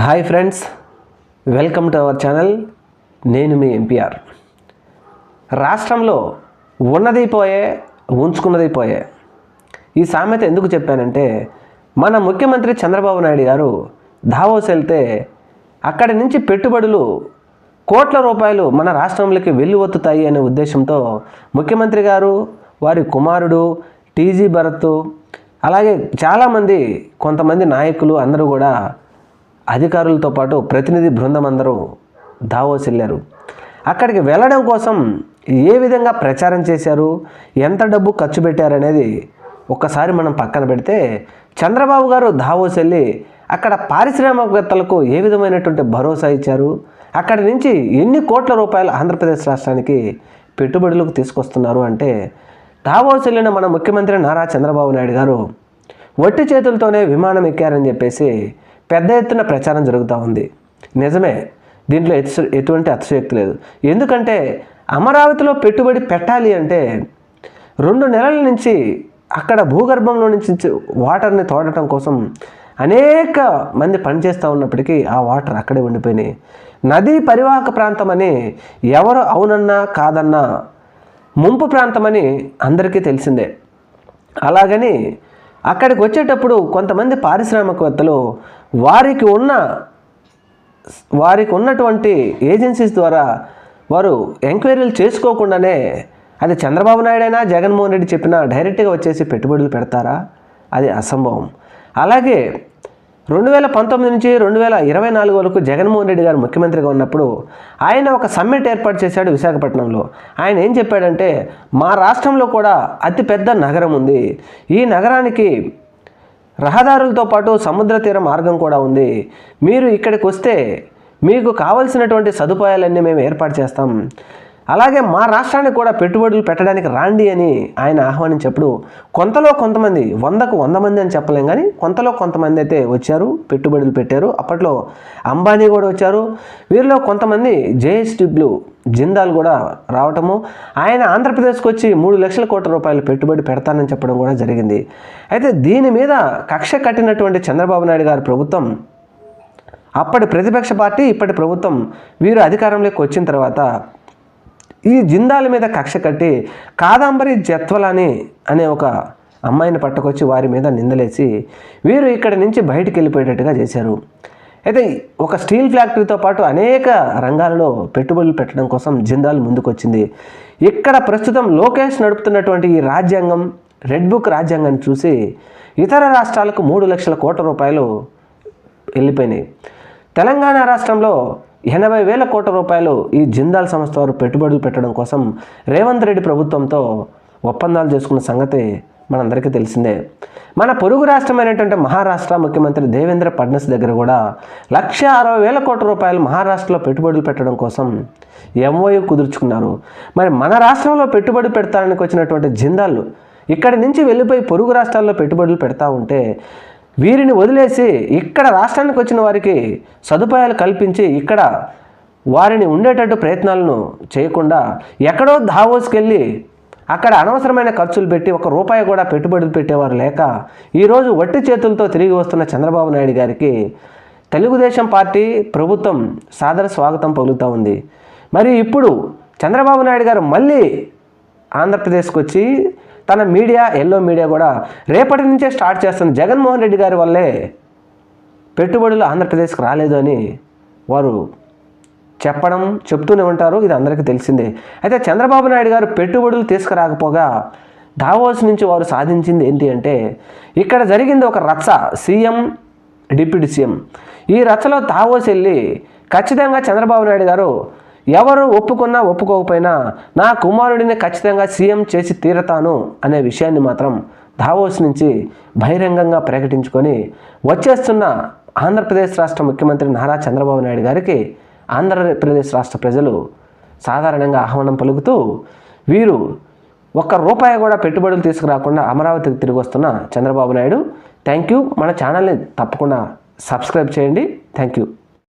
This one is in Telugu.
Hi friends welcome to our channel. నేను మీ ఎంపీఆర్ రాష్ట్రంలో ఉన్నది పోయే ఉంచుకున్నది పోయే. ఈ సామెత ఎందుకు చెప్పానంటే మన ముఖ్యమంత్రి చంద్రబాబు నాయుడు గారు దావోస్ వెళ్తే అక్కడి నుంచి పెట్టుబడులు కోట్ల రూపాయలు మన రాష్ట్రంలోకి వెల్లువత్తుతాయి అనే ఉద్దేశంతో ముఖ్యమంత్రి గారు వారి కుమారుడు టీజీ భరత్ అలాగే చాలామంది కొంతమంది నాయకులు అందరూ కూడా అధికారులతో పాటు ప్రతినిధి బృందం అందరూ దావోస్ వెళ్ళారు. అక్కడికి వెళ్ళడం కోసం ఏ విధంగా ప్రచారం చేశారు? ఎంత డబ్బు ఖర్చు పెట్టారనేది ఒక్కసారి మనం పక్కన పెడితే చంద్రబాబు గారు దావోస్ వెళ్ళి అక్కడ పారిశ్రామికవేత్తలకు ఏ విధమైనటువంటి భరోసా ఇచ్చారు? అక్కడి నుంచి ఎన్ని కోట్ల రూపాయలు ఆంధ్రప్రదేశ్ రాష్ట్రానికి పెట్టుబడులకు తీసుకొస్తున్నారు అంటే దావోస్ వెళ్ళిన మన ముఖ్యమంత్రి నారా చంద్రబాబు నాయుడు గారు వట్టి చేతులతోనే విమానం ఎక్కారని చెప్పేసి పెద్ద ఎత్తున ప్రచారం జరుగుతూ ఉంది. నిజమే దీంట్లో ఎతు ఎటువంటి అతిశయోక్తి లేదు. ఎందుకంటే అమరావతిలో పెట్టుబడి పెట్టాలి అంటే రెండు నెలల నుంచి అక్కడ భూగర్భంలో నుంచి వాటర్ని తోడటం కోసం అనేక మంది పనిచేస్తూ ఉన్నప్పటికీ ఆ వాటర్ అక్కడే ఉండిపోయినాయి. నదీ పరివాహక ప్రాంతం అని ఎవరు అవునన్నా కాదన్నా ముంపు ప్రాంతమని అందరికీ తెలిసిందే. అలాగని అక్కడికి వచ్చేటప్పుడు కొంతమంది పారిశ్రామికవేత్తలు వారికి ఉన్న వారికి ఉన్నటువంటి ఏజెన్సీస్ ద్వారా వారు ఎంక్వైరీలు చేసుకోకుండానే అది చంద్రబాబు నాయుడు అయినా జగన్మోహన్ రెడ్డి చెప్పినా డైరెక్ట్గా వచ్చేసి పెట్టుబడులు పెడతారా? అది అసంభవం. అలాగే రెండు వేల పంతొమ్మిది నుంచి రెండు వేల ఇరవై నాలుగు వరకు జగన్మోహన్ రెడ్డి గారు ముఖ్యమంత్రిగా ఉన్నప్పుడు ఆయన ఒక సమ్మిట్ ఏర్పాటు చేశాడు విశాఖపట్నంలో. ఆయన ఏం చెప్పాడంటే మా రాష్ట్రంలో కూడా అతిపెద్ద నగరం ఉంది. ఈ నగరానికి రహదారులతో పాటు సముద్ర తీర మార్గం కూడా ఉంది. మీరు ఇక్కడికి వస్తే మీకు కావలసినటువంటి సదుపాయాలన్నీ మేము ఏర్పాటు చేస్తాం. అలాగే మా రాష్ట్రానికి కూడా పెట్టుబడులు పెట్టడానికి రాండి అని ఆయన ఆహ్వానించినప్పుడు కొంతలో కొంతమంది వందకు వంద మంది అని చెప్పలేం కానీ కొంతలో కొంతమంది అయితే వచ్చారు పెట్టుబడులు పెట్టారు. అప్పట్లో అంబానీ కూడా వచ్చారు. వీరిలో కొంతమంది జేఎస్టిబ్లు జిందాల్ కూడా రావటము. ఆయన ఆంధ్రప్రదేశ్కి వచ్చి మూడు లక్షల కోట్ల రూపాయలు పెట్టుబడి పెడతానని చెప్పడం కూడా జరిగింది. అయితే దీని మీద కక్ష కట్టినటువంటి చంద్రబాబు నాయుడు గారి ప్రభుత్వం అప్పటి ప్రతిపక్ష పార్టీ ఇప్పటి ప్రభుత్వం వీరు అధికారంలోకి వచ్చిన తర్వాత ఈ జిందాల మీద కక్ష కట్టి కాదంబరి జత్వలని అనే ఒక అమ్మాయిని పట్టుకొచ్చి వారి మీద నిందలేసి వీరు ఇక్కడి నుంచి బయటికి వెళ్ళిపోయేటట్టుగా చేశారు. అయితే ఒక స్టీల్ ఫ్యాక్టరీతో పాటు అనేక రంగాలలో పెట్టుబడులు పెట్టడం కోసం జిందాల్ ముందుకొచ్చింది. ఇక్కడ ప్రస్తుతం లోకేష్ నడుపుతున్నటువంటి ఈ రాజ్యాంగం రెడ్ బుక్ రాజ్యాంగాన్ని చూసి ఇతర రాష్ట్రాలకు మూడు లక్షల కోట్ల రూపాయలు వెళ్ళిపోయినాయి. తెలంగాణ రాష్ట్రంలో ఎనభై వేల కోట్ల రూపాయలు ఈ జిందాల్ సంస్థ వారు పెట్టుబడులు పెట్టడం కోసం రేవంత్ రెడ్డి ప్రభుత్వంతో ఒప్పందాలు చేసుకున్న సంగతి మనందరికీ తెలిసిందే. మన పొరుగు రాష్ట్రమైనటువంటి మహారాష్ట్ర ముఖ్యమంత్రి దేవేంద్ర ఫడ్నవీస్ దగ్గర కూడా లక్ష అరవై వేల కోట్ల రూపాయలు మహారాష్ట్రలో పెట్టుబడులు పెట్టడం కోసం ఎంఓయు కుదుర్చుకున్నారు. మరి మన రాష్ట్రంలో పెట్టుబడి పెడతానికి వచ్చినటువంటి జిందాల్ ఇక్కడి నుంచి వెళ్ళిపోయి పొరుగు రాష్ట్రాల్లో పెట్టుబడులు పెడతా ఉంటే వీరిని వదిలేసి ఇక్కడ రాష్ట్రానికి వచ్చిన వారికి సదుపాయాలు కల్పించి ఇక్కడ వారిని ఉండేటట్టు ప్రయత్నాలను చేయకుండా ఎక్కడో దావోస్కి వెళ్ళి అక్కడ అనవసరమైన ఖర్చులు పెట్టి ఒక రూపాయి కూడా పెట్టుబడులు పెట్టేవారు లేక ఈరోజు వట్టి చేతులతో తిరిగి వస్తున్న చంద్రబాబు నాయుడు గారికి తెలుగుదేశం పార్టీ ప్రభుత్వం సాదర స్వాగతం పలుకుతూ ఉంది. మరి ఇప్పుడు చంద్రబాబు నాయుడు గారు మళ్ళీ ఆంధ్రప్రదేశ్కి వచ్చి తన మీడియా ఎల్లో మీడియా కూడా రేపటి నుంచే స్టార్ట్ చేస్తుంది. జగన్మోహన్ రెడ్డి గారి వల్లే పెట్టుబడులు ఆంధ్రప్రదేశ్కి రాలేదు అని వారు చెప్పడం చెప్తూనే ఉంటారు. ఇది అందరికీ తెలిసిందే. అయితే చంద్రబాబు నాయుడు గారు పెట్టుబడులు తీసుకురాకపోగా దావోస్ నుంచి వారు సాధించింది ఏంటి అంటే ఇక్కడ జరిగింది ఒక రచ్చ. CM deputy CM. ఈ రచ్చలో దావోస్ వెళ్ళి ఖచ్చితంగా చంద్రబాబు నాయుడు గారు ఎవరు ఒప్పుకున్నా ఒప్పుకోకపోయినా నా కుమారుడిని ఖచ్చితంగా సీఎం చేసి తీరతాను అనే విషయాన్ని మాత్రం దావోస్ నుంచి బహిరంగంగా ప్రకటించుకొని వచ్చేస్తున్న ఆంధ్రప్రదేశ్ రాష్ట్ర ముఖ్యమంత్రి నారా చంద్రబాబు నాయుడు గారికి ఆంధ్రప్రదేశ్ రాష్ట్ర ప్రజలు సాధారణంగా ఆహ్వానం పలుకుతూ వీరు ఒక్క రూపాయి కూడా పెట్టుబడులు తీసుకురాకుండా అమరావతికి తిరిగి వస్తున్న చంద్రబాబు నాయుడు. Thank you. మన ఛానల్ని తప్పకుండా సబ్స్క్రైబ్ చేయండి. Thank you.